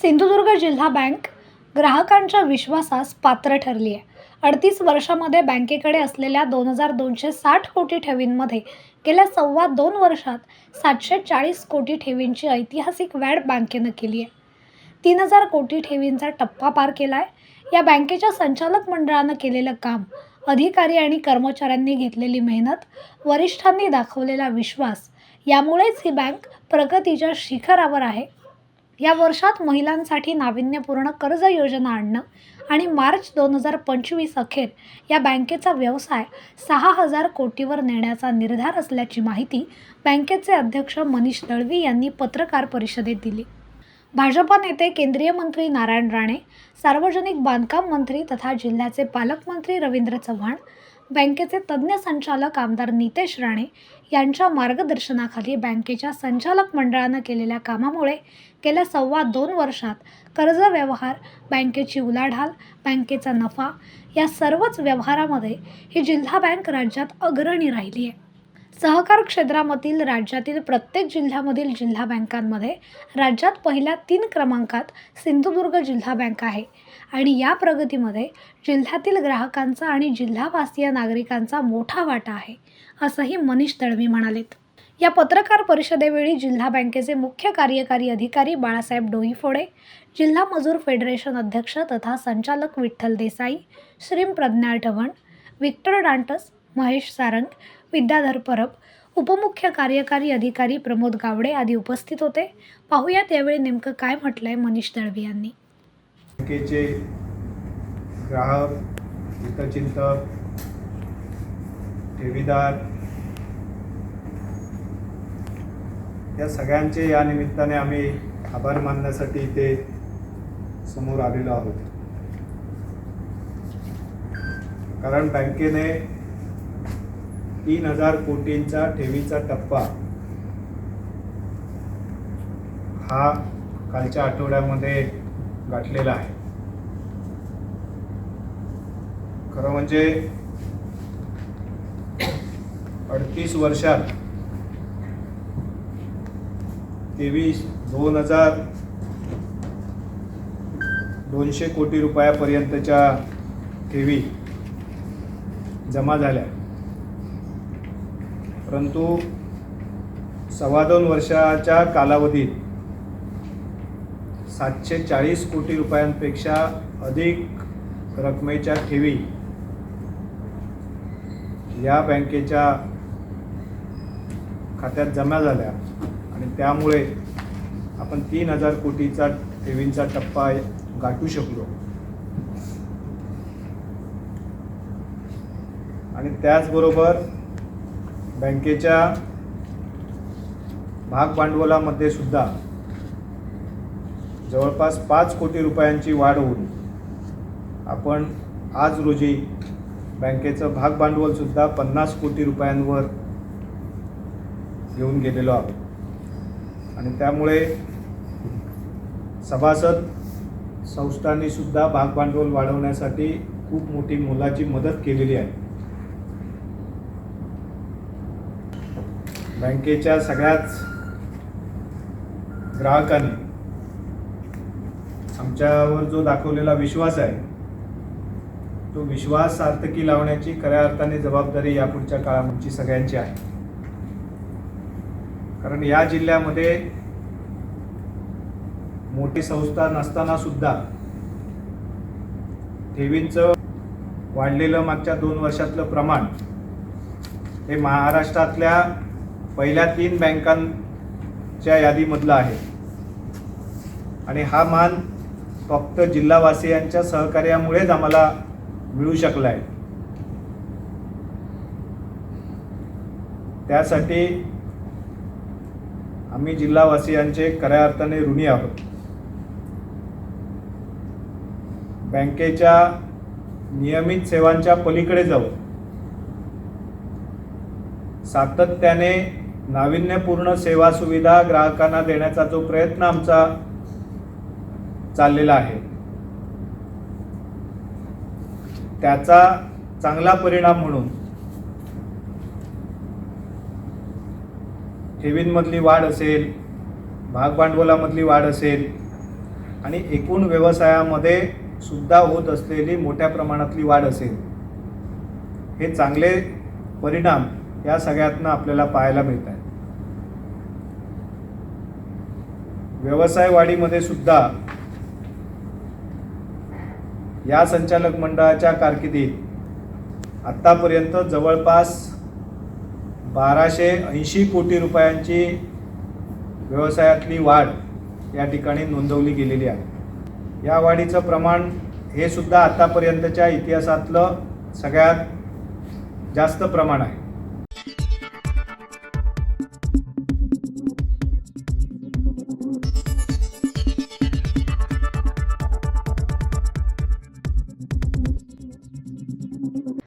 सिंधुदुर्ग जिल्हा बँक ग्राहकांच्या विश्वासास पात्र ठरली आहे. अडतीस वर्षामध्ये बँकेकडे असलेल्या दोन हजार दोनशे साठ कोटी ठेवींमध्ये गेल्या सव्वा दोन वर्षात सातशे चाळीस कोटी ठेवींची ऐतिहासिक वाढ बँकेनं केली आहे. तीन हजार कोटी ठेवींचा टप्पा पार केला आहे या बँकेच्या संचालक मंडळानं केलेलं काम अधिकारी आणि कर्मचाऱ्यांनी घेतलेली मेहनत वरिष्ठांनी दाखवलेला विश्वास यामुळेच ही बँक प्रगतीच्या शिखरावर आहे. या वर्षात महिलांसाठी नाविन्यपूर्ण कर्ज योजना आणणं आणि मार्च दोन हजार पंचवीस अखेर या बँकेचा व्यवसाय सहा हजार कोटीवर नेण्याचा निर्धार असल्याची माहिती बँकेचे अध्यक्ष मनीष दळवी यांनी पत्रकार परिषदेत दिली. भाजपा नेते केंद्रीय मंत्री नारायण राणे सार्वजनिक बांधकाम मंत्री तथा जिल्ह्याचे पालकमंत्री रवींद्र चव्हाण बँकेचे तज्ज्ञ संचालक आमदार नितेश राणे यांच्या मार्गदर्शनाखाली बँकेच्या संचालक मंडळानं केलेल्या कामामुळे गेल्या सव्वा दोन वर्षात कर्ज व्यवहार बँकेची उलाढाल बँकेचा नफा या सर्वच व्यवहारामध्ये ही जिल्हा बँक राज्यात अग्रणी राहिली आहे. सहकार क्षेत्रामधील राज्यातील प्रत्येक जिल्ह्यामधील जिल्हा बँकांमध्ये राज्यात पहिल्या तीन क्रमांकात सिंधुदुर्ग जिल्हा बँक आहे. आणि या प्रगतीमध्ये जिल्ह्यातील ग्राहकांचा आणि जिल्हावासीय नागरिकांचा मोठा वाटा आहे असंही मनीष दळवी म्हणालेत. या पत्रकार परिषदेवेळी जिल्हा बँकेचे मुख्य कार्यकारी अधिकारी बाळासाहेब डोईफोडे जिल्हा मजूर फेडरेशन अध्यक्ष तथा संचालक विठ्ठल देसाई श्रीम प्रज्ञा ढवण विक्टर डांटस महेश सारंग विद्याधर परब उपमुख्य कार्यकारी अधिकारी प्रमोद गावडे आदी उपस्थित होते. पाहूयात यावेळी नेमकं काय म्हटलंय मनीष दळवी यांनी. बँकेचे ग्राहक हितचिंतक ठेवीदार या सगळ्यांचे या निमित्ताने आम्ही आभार मानण्यासाठी इथे समोर आलेलो आहोत. कारण बँकेने तीन हजार कोटींचा ठेवीचा टप्पा. हा कालच्या आठवड्यामध्ये गाठलेला आहे. खरं म्हणजे अडतीस वर्षात तेवीस दोन हजार दोनशे कोटी रुपयापर्यंतच्या ठेवी जमा झाल्या. परंतु सव्वा दोन वर्षाच्या कालावधीत सातशे चाळीस कोटी रुपयांपेक्षा अधिक रकमेच्या ठेवी या बँकेच्या खात्यात जमा झाल्या आणि त्यामुळे आपण तीन हजार कोटीचा ठेवींचा टप्पा गाठू शकलो. आणि त्याचबरोबर बँकेच्या भाग भांडवलामध्ये सुद्धा जवळपास पाच कोटी रुपयांची वाढ होऊन आपण आज रोजी बँकेचं भाग भांडवलसुद्धा पन्नास कोटी रुपयांवर येऊन गेलेलो आहोत. आणि त्यामुळे सभासद संस्थांनी सुद्धा भाग भांडवल वाढवण्यासाठी खूप मोठी मोलाची मदत केलेली आहे. बँकेच्या सगळ्याच ग्राहकांनी आमच्यावर जो दाखवलेला विश्वास आहे तो विश्वास सार्थकी लावण्याची खऱ्या अर्थाने जबाबदारी यापुढच्या काळाची सगळ्यांची आहे. कारण या जिल्ह्यामध्ये मोठी संस्था नसताना सुद्धा ठेवींचं वाढलेलं मागच्या दोन वर्षातलं प्रमाण हे महाराष्ट्रातल्या पहिल्या तीन बँकांच्या यादीमधला आहे. आणि हा मान फक्त जिल्हावासियांच्या सहकार्यामुळेच आम्हाला मिळू शकला आहे त्यासाठी आम्ही जिल्हावासियांचे खऱ्या अर्थाने ऋणी आहोत. बँकेच्या नियमित सेवांच्या पलीकडे जाऊ सातत्याने नाविन्यपूर्ण सेवा सुविधा ग्राहकांना देण्याचा जो प्रयत्न आमचा चाललेला आहे त्याचा चांगला परिणाम म्हणून ठेवींमधली वाढ असेल भागभांडवलामधली वाढ असेल आणि एकूण व्यवसायामध्ये सुद्धा होत असलेली मोठ्या प्रमाणातली वाढ असेल हे चांगले परिणाम या सगळ्यातनं आपल्याला पाहायला मिळत आहेत व्यवसाय वाढीमध्ये सुद्धा या संचालक मंडळाच्या कारकिर्दीत आत्तापर्यंत जवळपास बाराशे ऐंशी कोटी रुपयांची व्यवसायातली वाढ या ठिकाणी नोंदवली गेलेली आहे. या वाढीचं प्रमाण हे सुद्धा आतापर्यंतच्या इतिहासातलं सगळ्यात जास्त प्रमाण आहे.